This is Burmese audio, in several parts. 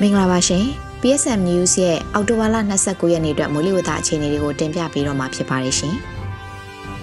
မင်္ဂလာပါရှင် PSM News ရဲ့အောက်တိုဘာလ29ရက်နေ့အတွက်မိုးလေဝသအခြေအနေတွေကိုတင်ပြပေးတော့မှာဖြစ်ပါတယ်ရှင်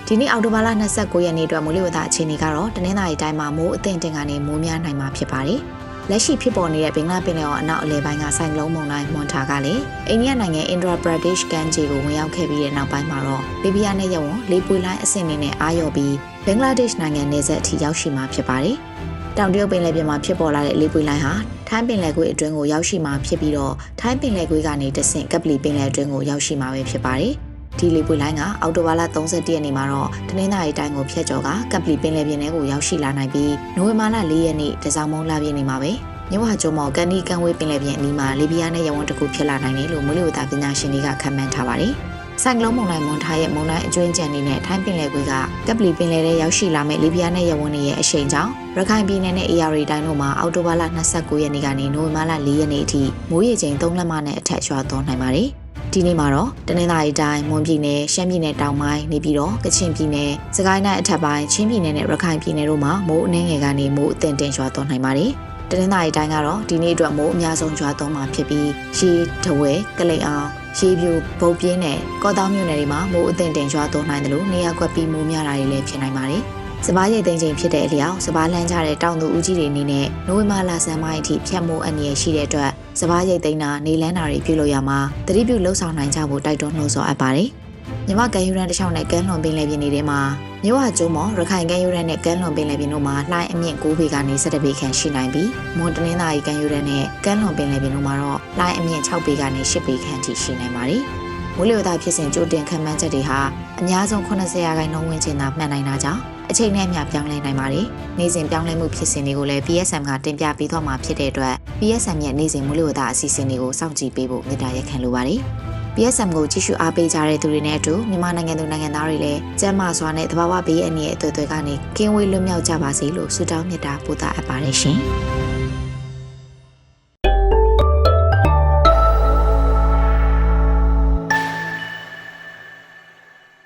ဒီနေ့အောက်တိုဘာလ29ရက်နေ့အတွက်မိုးလေဝသအခြေအနေကတော့တနင်္သာရီတိုင်းမှာမိုးအသင့်တင်ကနေမိုးများနိုင်မှာဖြစ်ပါတယ်လက်ရှိဖြစ်ပေါ်နေတဲ့ဘင်္ဂလားပင်လယ်အော်အနောက်အလယ်ပိုင်းကဆိုင်ကလုန်းမုန်တိုင်းမွန်ထာကလည်းအိန္ဒိယနိုင်ငံ Andhra Pradesh ကမ်းခြေကိုဝင်ရောက်ခဲ့ပြီးတဲ့နောက်ပိုင်းမှာတော့လီဘီယာနဲ့ရဝွန်လေပွေလိုင်းအဆင့်အနေနဲ့အာရော်ပြီးဘင်္ဂလားဒေ့ရှ်နိုင်ငံနယ်စပ်အထိရောက်ရှိမှာဖြစ်ပါတယ်။ တောင်တရုတ်ပင်လယ်ပြင်မှာဖြစ်ပေါ်လာတဲ့လေပွေလိုင်းဟာထိုင်းပင်လယ်ကွေ့အတွင်းကိုရောက်ရှိမှာဖြစ်ပြီးတော့ထိုင်းပင်လယ်ကွေ့ကနေတဆင့်ကပလီပင်လယ်အတွင်းကိုရောက်ရှိမှာပဲဖြစ်ပါတယ်။ဒီလေပွေလိုင်းကအောက်တိုဘာလ31ရက်နေ့မှာတော့တနင်္သာရီတိုင်းကိုဖျက်ကျော်ကကပလီပင်လယ်ပြင်ထဲကိုရောက်ရှိလာနိုင်ပြီးနိုဝင်ဘာလ4ရက်နေ့တစောင်းမုံလာပြည့်နေမှာပဲ။မြဝကျုံမော်ကန်ဒီကန်ဝေးပင်လယ်ပြင်အနီးမှာလီဘီယာနဲ့ရဝန်းတစ်ခုဖြစ်လာနိုင်တယ်လို့မိုးလေဝသပညာရှင်တွေကခန့်မှန်းထားပါတယ်။ ဆိုင်ကလုန်းမုန်တိုင်းမွန်ထားရဲ့မုန်တိုင်းအကျွင်းကြံနေတဲ့ထိုင်းပင်လယ်ကွေ့ကကပလီပင်လယ်ထဲရောက်ရှိလာမဲ့လီဘီယာနဲ့ရဝန်းတွေရဲ့အရှိန်ကြောင့်ရခိုင်ပြည်နယ်နဲ့အေရီတိုင်းတို့မှာအောက်တိုဘာလ29ရက်နေ့ကနေနိုဝင်ဘာလ4ရက်နေ့အထိမိုးရေချိန်3လက်မနဲ့အထက်ရွာသွန်းနိုင်ပါတယ်။ဒီနေ့မှာတော့တနင်္သာရီတိုင်းမွန်ပြည်နယ်ရှမ်းပြည်နယ်တောင်ပိုင်းနေပြည်တော်ကချင်ပြည်နယ်စကိုင်းတိုင်းအထက်ပိုင်းချင်းပြည်နယ်နဲ့ရခိုင်ပြည်နယ်တို့မှာမိုးအနှဲငယ်ကနေမိုးအသင့်တင်ရွာသွန်းနိုင်ပါတယ်။တနင်္သာရီတိုင်းကတော့ဒီနေ့အတွက်မိုးအများဆုံးရွာသွန်းမှာဖြစ်ပြီးရေတဝဲကလိန်အောင် ရေပြူဗုတ်ပြင်းနဲ့ကော့တောင်းမြို့နယ်တွေမှာမိုးအသင့်တင်ရွာသွန်းနိုင်တယ်လို့နေရာကွက်ပြီးမိုးများတာတွေလည်းဖြစ်နိုင်ပါတယ်။စပားရိတ်သိမ်းချိန်ဖြစ်တဲ့အလျောက်စပားလန်းကြတဲ့တောင်သူဦးကြီးတွေအနေနဲ့နိုဝင်ဘာလဆန်းပိုင်းအထိဖြတ်မိုးအန္တရာယ်ရှိတဲ့အတွက်စပားရိတ်သိမ်းတာနေလန်းတာတွေပြုလုပ်ရမှာတတိပြုလှုပ်ဆောင်နိုင်ကြဖို့တိုက်တွန်းနှိုးဆော်အပ်ပါတယ်။ မြမကန်ယူရန်တစ်ချောင်းနဲ့ကမ်းလွန်ပင်လယ်ပြင်တွေထဲမှာမြဝကျုံမော်ရခိုင်ကမ်းရိုးတန်းနဲ့ကမ်းလွန်ပင်လယ်ပြင်တို့မှာလှိုင်းအမြင့်9ပေကနေ17ပေခန့်ရှိနိုင်ပြီးမွန်တနင်္သာရီကမ်းရိုးတန်းနဲ့ကမ်းလွန်ပင်လယ်ပြင်တို့မှာတော့လှိုင်းအမြင့်6ပေကနေ10ပေခန့်ထိရှိနိုင်ပါတယ်။မိုးလေဝသဖြစ်စဉ်ကြိုတင်ခန့်မှန်းချက်တွေဟာအများဆုံး80ရာခိုင်နှုန်းဝန်းကျင်သာမှတ်နိုင်တာကြောင့်အချိန်နဲ့အမျှပြောင်းလဲနိုင်ပါတယ်။နေ့စဉ်ပြောင်းလဲမှုဖြစ်စဉ်တွေကိုလည်း PSM ကတင်ပြပေးသွားမှာဖြစ်တဲ့အတွက် PSM ရဲ့နေ့စဉ်မိုးလေဝသအစီအစဉ်တွေကိုစောင့်ကြည့်ပေးဖို့မေတ္တာရက်ခံလိုပါတယ်။ PSM ကိုကြည့်ရှုအားပေးကြတဲ့သူတွေနဲ့အတူမြန်မာနိုင်ငံသူနိုင်ငံသားတွေလည်းကျန်းမာစွာနဲ့တဘာဝဘေးအန္တရာယ်အသွေးသွေးကနေကင်းဝေးလွတ်မြောက်ကြပါစေလို့ဆုတောင်းမေတ္တာပို့သအပ်ပါတယ်ရှင်။